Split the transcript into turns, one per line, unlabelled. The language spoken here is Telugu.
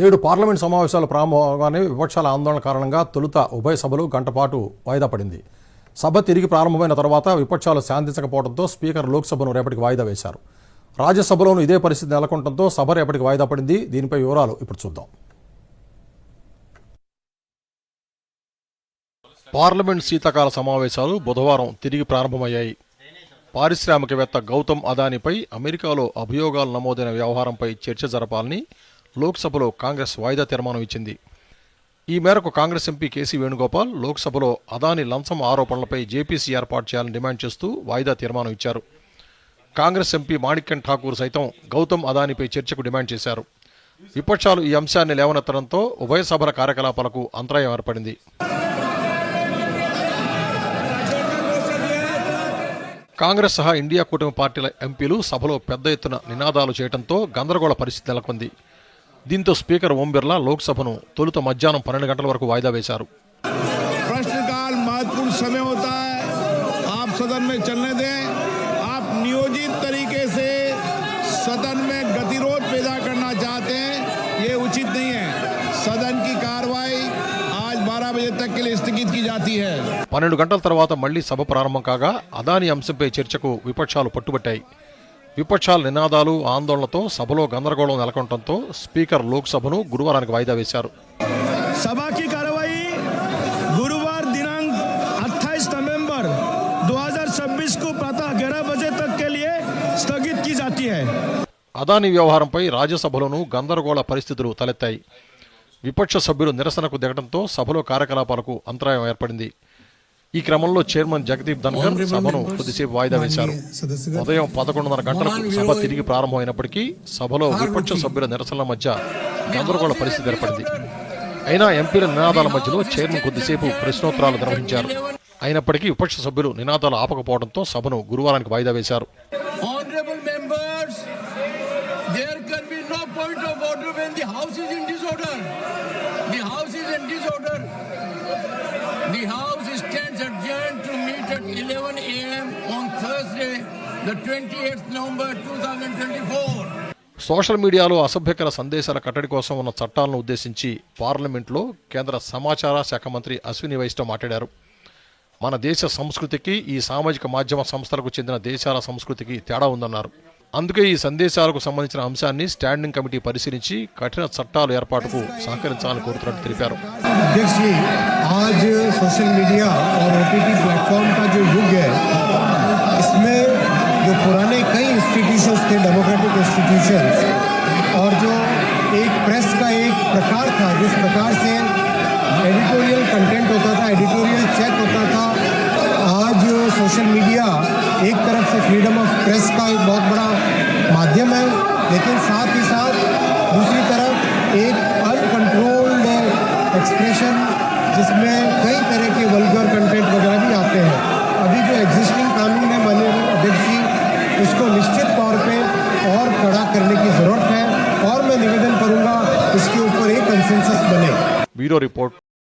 నేడు పార్లమెంట్ సమావేశాలు ప్రారంభంగానే విపక్షాల ఆందోళన కారణంగా తొలుత ఉభయ సభలు గంటపాటు వాయిదా పడింది. సభ తిరిగి ప్రారంభమైన తర్వాత విపక్షాలు శాంతించకపోవడంతో స్పీకర్ లోక్సభను రేపటికి వాయిదా వేశారు. రాజ్యసభలోనూ ఇదే పరిస్థితి నెలకొనడంతో సభ రేపటికి వాయిదా పడింది. దీనిపై వివరాలు ఇప్పుడు చూద్దాం. పార్లమెంట్ శీతాకాల సమావేశాలు బుధవారం తిరిగి ప్రారంభమయ్యాయి. పారిశ్రామికవేత్త గౌతమ్ అదానిపై అమెరికాలో అభియోగాలు నమోదైన వ్యవహారంపై చర్చ జరపాలని లోక్సభలో కాంగ్రెస్ వాయిదా తీర్మానం ఇచ్చింది. ఈ మేరకు కాంగ్రెస్ ఎంపీ కేసీ వేణుగోపాల్ లోక్సభలో అదాని లంచం ఆరోపణలపై జేపీసీ ఏర్పాటు చేయాలని డిమాండ్ చేస్తూ వాయిదా తీర్మానం ఇచ్చారు. కాంగ్రెస్ ఎంపీ మాణిక్యన్ ఠాకూర్ సైతం గౌతమ్ అదానిపై చర్చకు డిమాండ్ చేశారు. విపక్షాలు ఈ అంశాన్ని లేవనెత్తడంతో ఉభయ సభల కార్యకలాపాలకు అంతరాయం ఏర్పడింది. కాంగ్రెస్ సహా ఇండియా కూటమి పార్టీల ఎంపీలు సభలో పెద్ద ఎత్తున నినాదాలు చేయడంతో గందరగోళ పరిస్థితి నెలకొంది. దీంతో స్పీకర్ ఓం బిర్లా లోక్సభను తొలుత మధ్యాహ్నం పన్నెండు గంటల వరకు వాయిదా వేశారు
प्रश्नकाल महत्वपूर्ण समय होता है आप सदन में चलने दें आप नियोजित तरीके से सदन में गतिरोध पैदा करना चाहते हैं ये उचित नहीं है सदन की कार्रवाई आज 12 बजे तक के लिए स्थगित की जाती है
పన్నెండు గంటల తర్వాత మళ్లీ సభ ప్రారంభం కాగా అదాని అంశంపై చర్చకు విపక్షాలు పట్టుబట్టాయి విపక్షాల నినాదాలు ఆందోళనతో సభలో గందరగోళం నెలకొనడంతో స్పీకర్ లోక్సభను గురువారానికి వాయిదా వేశారు.
సభకి
అదానీ వ్యవహారంపై రాజ్యసభలోనూ గందరగోళ పరిస్థితులు తలెత్తాయి. విపక్ష సభ్యులు నిరసనకు దిగడంతో సభలో కార్యకలాపాలకు అంతరాయం ఏర్పడింది. ఈ క్రమంలో చైర్మన్ జగదీప్ ధన్కర్ సభను కొద్దిసేపు వాయిదా వేశారు. ఉదయం పదకొండున్నర గంటలకు సభ తిరిగి ప్రారంభమైనప్పటికీ సభలో విపక్ష సభ్యుల నిరసనల మధ్య గందరగోళ పరిస్థితి ఏర్పడింది. అయినా ఎంపీల నినాదాల మధ్యలో చైర్మన్ కొద్దిసేపు ప్రశ్నోత్తరాలు నిర్వహించారు. అయినప్పటికీ విపక్ష సభ్యులు నినాదాలు ఆపకపోవడంతో సభను గురువారానికి వాయిదా వేశారు.
The House is in disorder. The House is in disorder. Adjourned to meet at 11 a.m. on Thursday, the 28th November 2024.
Social మీడియాలో అసభ్యకర సందేశాల కట్టడి కోసం ఉన్న చట్టాలను ఉద్దేశించి పార్లమెంట్లో కేంద్ర సమాచార శాఖ మంత్రి అశ్విని వైష్ణవ్ మాట్లాడారు మన దేశ సంస్కృతికి ఈ సామాజిక మాధ్యమ సంస్థలకు చెందిన దేశాల సంస్కృతికి తేడా ఉందన్నారు అందుకే ఈ సందేశాలకు సంబంధించిన అంశాన్ని స్టాండింగ్ కమిటీ పరిశీలించి కఠిన చట్టాల ఏర్పాటుకు సహకరించాలని కోరుతున్నట్టు తెలిపారు
अध्यक्ष जी आज सोशल मीडिया और ओटीटी प्लेटफॉर्म का जो युग है इसमें जो पुराने कई इंस्टीट्यूशंस थे डेमोक्रेटिक इंस्टीट्यूशंस और जो एक प्रेस का एक प्रकार था जिस प्रकार से एडिटोरियल कंटेंट होता था एडिटोरियल चेक होता था आज सोशल मीडिया एक तरफ़ से फ्रीडम ऑफ़ प्रेस का एक बहुत बड़ा माध्यम है, लेकिन साथ ही साथ दूसरी तरफ़ एक अनकंट्रोल्ड एक्सप्रेशन जिसमें कई तरह के वल्गर कंटेंट वगैरह भी आते हैं। अभी जो एग्जिस्टिंग कानून है, माननीय अध्यक्ष जी, उसको निश्चित तौर पे और कड़ा करने की ज़रूरत है और मैं निवेदन करूँगा इसके ऊपर एक कंसेंसस बने।
Bureau report.